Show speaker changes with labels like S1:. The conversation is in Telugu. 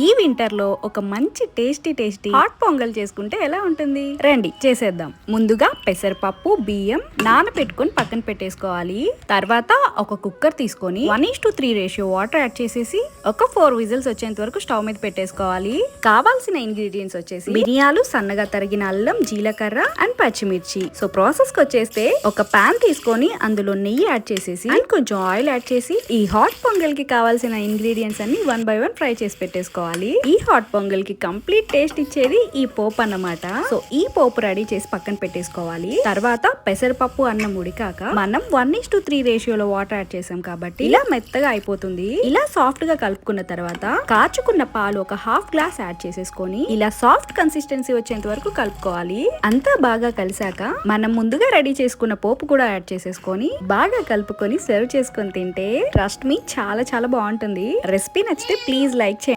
S1: ఈ వింటర్లో ఒక మంచి టేస్టీ టేస్టీ హాట్ పొంగల్ చేసుకుంటే ఎలా ఉంటుంది? రండి చేసేద్దాం. ముందుగా పెసరపప్పు బియ్యం నానబెట్టుకొని పక్కన పెట్టేసుకోవాలి. తర్వాత ఒక కుక్కర్ తీసుకొని one is to three ratio water add చేసేసి ఒక ఫోర్ విజిల్స్ వచ్చేంత వరకు స్టవ్ మీద పెట్టేసుకోవాలి. కావాల్సిన ఇంగ్రీడియంట్స్ వచ్చేసి మిరియాలు సన్నగా తరిగిన అల్లం జీలకర్ర అండ్ పచ్చిమిర్చి. సో ప్రాసెస్కి వచ్చేస్తే ఒక పాన్ తీసుకొని అందులో నెయ్యి యాడ్ చేసేసి అండ్ కొంచెం ఆయిల్ యాడ్ చేసి ఈ హాట్ పొంగల్కి కావాల్సిన ఇంగ్రీడియంట్స్ అన్ని వన్ బై వన్ ఫ్రై చేసి పెట్టేసుకోవాలి. ఈ హాట్ పొంగల్కి కంప్లీట్ టేస్ట్ ఇచ్చేది ఈ పోపు అన్నమాట. సో ఈ పోపు రెడీ చేసి పక్కన పెట్టేసుకోవాలి. తర్వాత పెసరపప్పు అన్నం ఉడికాక మనం వన్ ఇస్ టు త్రీ రేషియోలో వాటర్ యాడ్ చేసాం కాబట్టి ఇలా మెత్తగా అయిపోతుంది. ఇలా సాఫ్ట్గా కలుపుకున్న తర్వాత కాచుకున్న పాలు ఒక హాఫ్ గ్లాస్ యాడ్ చేసేసుకొని ఇలా సాఫ్ట్ కన్సిస్టెన్సీ వచ్చేంత వరకు కలుపుకోవాలి. అంతా బాగా కలిసాక మనం ముందుగా రెడీ చేసుకున్న పోపు కూడా యాడ్ చేసేసుకొని బాగా కలుపుకొని సర్వ్ చేసుకొని తింటే ట్రస్ట్ మీ చాలా చాలా బాగుంటుంది. రెసిపీ నచ్చితే ప్లీజ్ లైక్ చేయండి.